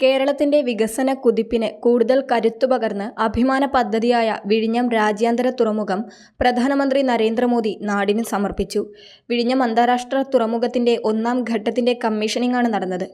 കേരളത്തിന്റെ വികസന കുതിപ്പിന് കൂടുതൽ കരുത്തു പകർന്ന് അഭിമാന പദ്ധതിയായ വിഴിഞ്ഞം രാജ്യാന്തര തുറമുഖം പ്രധാനമന്ത്രി നരേന്ദ്രമോദി നാടിന് സമർപ്പിച്ചു. വിഴിഞ്ഞം അന്താരാഷ്ട്ര തുറമുഖത്തിന്റെ ഒന്നാം ഘട്ടത്തിന്റെ കമ്മീഷനിംഗ് ആണ് നടന്നത്.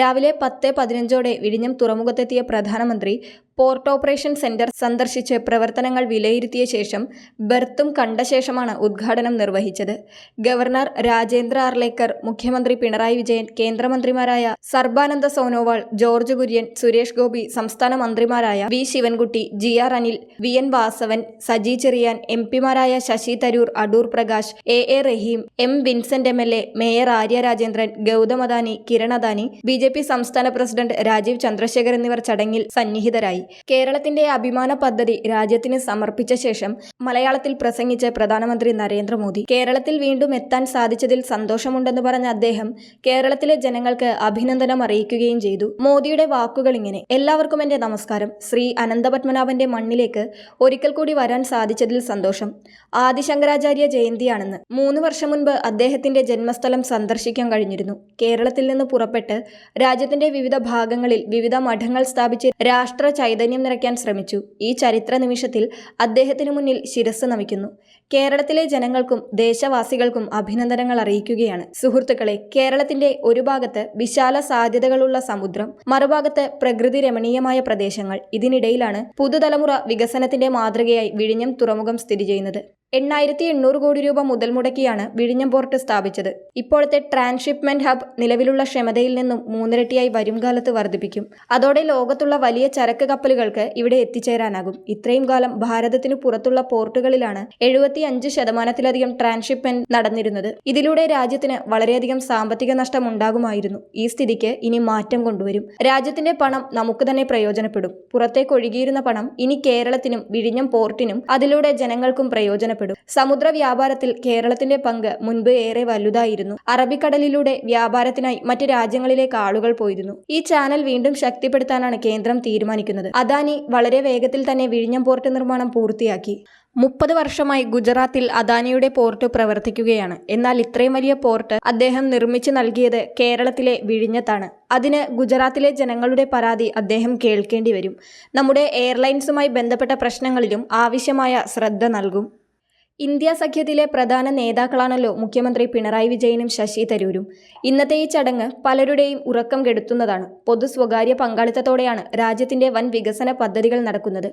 രാവിലെ പത്ത് പതിനഞ്ചോടെ വിഴിഞ്ഞം തുറമുഖത്തെത്തിയ പ്രധാനമന്ത്രി പോർട്ട് ഓപ്പറേഷൻ സെന്റർ സന്ദർശിച്ച് പ്രവർത്തനങ്ങൾ വിലയിരുത്തിയ ശേഷം ബർത്തും കണ്ട ശേഷമാണ് ഉദ്ഘാടനം നിർവഹിച്ചത്. ഗവർണർ രാജേന്ദ്ര ആർലേക്കർ മുഖ്യമന്ത്രി പിണറായി വിജയൻ കേന്ദ്രമന്ത്രിമാരായ സർബാനന്ദ സോനോവാൾ ജോർജ് കുര്യൻ സുരേഷ് ഗോപി സംസ്ഥാന മന്ത്രിമാരായ V Sivankutty G R Anil V N Vasavan Saji Cherian M പിമാരായ Shashi Tharoor Adoor Prakash A A Rahim M Vincent M L A mayor Arya Rajendran Gautam Adani Kiran Adani B J P സംസ്ഥാന president Rajeev Chandrasekhar എന്നിവർ ചടങ്ങിൽ സന്നിഹിതരായി. കേരളത്തിന്റെ അഭിമാന പദ്ധതി രാജ്യത്തിന് സമർപ്പിച്ച ശേഷം മലയാളത്തിൽ പ്രസംഗിച്ച പ്രധാനമന്ത്രി നരേന്ദ്രമോദി കേരളത്തിൽ വീണ്ടും എത്താൻ സാധിച്ചതിൽ സന്തോഷമുണ്ടെന്ന് പറഞ്ഞ അദ്ദേഹം കേരളത്തിലെ ജനങ്ങൾക്ക് അഭിനന്ദനം അറിയിക്കുകയും ചെയ്തു. മോദിയുടെ വാക്കുകൾ ഇങ്ങനെ. എല്ലാവർക്കും എന്റെ നമസ്കാരം. ശ്രീ അനന്തപത്മനാഭന്റെ മണ്ണിലേക്ക് ഒരിക്കൽ കൂടി വരാൻ സാധിച്ചതിൽ സന്തോഷം. ആദിശങ്കരാചാര്യ ജയന്തിയാണെന്ന് മൂന്ന് വർഷം മുൻപ് അദ്ദേഹത്തിന്റെ ജന്മസ്ഥലം സന്ദർശിക്കാൻ കഴിഞ്ഞിരുന്നു. കേരളത്തിൽ നിന്ന് പുറപ്പെട്ട് രാജ്യത്തിന്റെ വിവിധ ഭാഗങ്ങളിൽ വിവിധ മഠങ്ങൾ സ്ഥാപിച്ച് രാഷ്ട്ര ചൈതന്യം നിറയ്ക്കാൻ ശ്രമിച്ചു. ഈ ചരിത്ര നിമിഷത്തിൽ അദ്ദേഹത്തിന് മുന്നിൽ ശിരസ് നമിക്കുന്നു. കേരളത്തിലെ ജനങ്ങൾക്കും ദേശവാസികൾക്കും അഭിനന്ദനങ്ങൾ അറിയിക്കുകയാണ്. സുഹൃത്തുക്കളെ കേരളത്തിന്റെ ഒരു ഭാഗത്ത് വിശാല സാധ്യതകളുള്ള സമുദ്രം മറുഭാഗത്ത് പ്രകൃതി രമണീയമായ പ്രദേശങ്ങൾ. ഇതിനിടയിലാണ് പുതുതലമുറ വികസനത്തിന്റെ മാതൃകയായി വിഴിഞ്ഞം തുറമുഖം സ്ഥിതി ചെയ്യുന്നത്. എണ്ണായിരത്തി എണ്ണൂറ് കോടി രൂപ മുതൽ മുടക്കിയാണ് വിഴിഞ്ഞം പോർട്ട് സ്ഥാപിച്ചത്. ഇപ്പോഴത്തെ ട്രാൻസ്ഷിപ്മെന്റ് ഹബ് നിലവിലുള്ള ക്ഷമതയിൽ നിന്നും മൂന്നിരട്ടിയായി വരും കാലത്ത് വർദ്ധിപ്പിക്കും. അതോടെ ലോകത്തുള്ള വലിയ ചരക്ക് കപ്പലുകൾക്ക് ഇവിടെ എത്തിച്ചേരാനാകും. ഇത്രയും കാലം ഭാരതത്തിനു പുറത്തുള്ള പോർട്ടുകളിലാണ് എഴുപത്തി അഞ്ച് ശതമാനത്തിലധികം ട്രാൻസ്ഷിപ്മെന്റ് നടന്നിരുന്നത്. ഇതിലൂടെ രാജ്യത്തിന് വളരെയധികം സാമ്പത്തിക നഷ്ടം ഉണ്ടാകുമായിരുന്നു ഈ സ്ഥിതിക്ക് ഇനി മാറ്റം കൊണ്ടുവരും. രാജ്യത്തിന്റെ പണം നമുക്ക് തന്നെ പ്രയോജനപ്പെടും. പുറത്തേക്ക് ഒഴുകിയിരുന്ന പണം ഇനി കേരളത്തിനും വിഴിഞ്ഞം പോർട്ടിനും അതിലൂടെ ജനങ്ങൾക്കും പ്രയോജനപ്പെടും. സമുദ്ര വ്യാപാരത്തിൽ കേരളത്തിന്റെ പങ്ക് മുൻപ് ഏറെ വലുതായിരുന്നു. അറബിക്കടലിലൂടെ വ്യാപാരത്തിനായി മറ്റ് രാജ്യങ്ങളിലേക്ക് ആളുകൾ പോയിരുന്നു. ഈ ചാനൽ വീണ്ടും ശക്തിപ്പെടുത്താനാണ് കേന്ദ്രം തീരുമാനിക്കുന്നത്. അദാനി വളരെ വേഗത്തിൽ തന്നെ വിഴിഞ്ഞം പോർട്ട് നിർമ്മാണം പൂർത്തിയാക്കി. മുപ്പത് വർഷമായി ഗുജറാത്തിൽ അദാനിയുടെ പോർട്ട് പ്രവർത്തിക്കുകയാണ്. എന്നാൽ ഇത്രയും വലിയ പോർട്ട് അദ്ദേഹം നിർമ്മിച്ചു നൽകിയത് കേരളത്തിലെ വിഴിഞ്ഞത്താണ്. അതിന് ഗുജറാത്തിലെ ജനങ്ങളുടെ പരാതി അദ്ദേഹം കേൾക്കേണ്ടി വരും. നമ്മുടെ എയർലൈൻസുമായി ബന്ധപ്പെട്ട പ്രശ്നങ്ങളിലും ആവശ്യമായ ശ്രദ്ധ നൽകും. ഇന്ത്യ സഖ്യത്തിലെ പ്രധാന നേതാക്കളാണല്ലോ മുഖ്യമന്ത്രി പിണറായി വിജയനും ശശി തരൂരും. ഇന്നത്തെ ഈ ചടങ്ങ് പലരുടെയും ഉറക്കം കെടുത്തുന്നതാണ്. പൊതു സ്വകാര്യ പങ്കാളിത്തത്തോടെയാണ് രാജ്യത്തിന്റെ വൻ വികസന പദ്ധതികൾ നടക്കുന്നത്.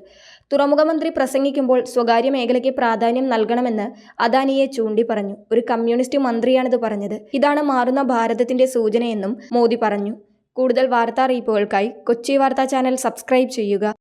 തുറമുഖമന്ത്രി പ്രസംഗിക്കുമ്പോൾ സ്വകാര്യ മേഖലയ്ക്ക് പ്രാധാന്യം നൽകണമെന്ന് അദാനിയെ ചൂണ്ടി പറഞ്ഞു ഒരു കമ്മ്യൂണിസ്റ്റ് മന്ത്രിയാണിത് പറഞ്ഞത്. ഇതാണ് മാറുന്ന ഭാരതത്തിന്റെ സൂചനയെന്നും മോദി പറഞ്ഞു. കൂടുതൽ വാർത്താ അറിയിപ്പുകൾക്കായി കൊച്ചി വാർത്താ ചാനൽ സബ്സ്ക്രൈബ് ചെയ്യുക.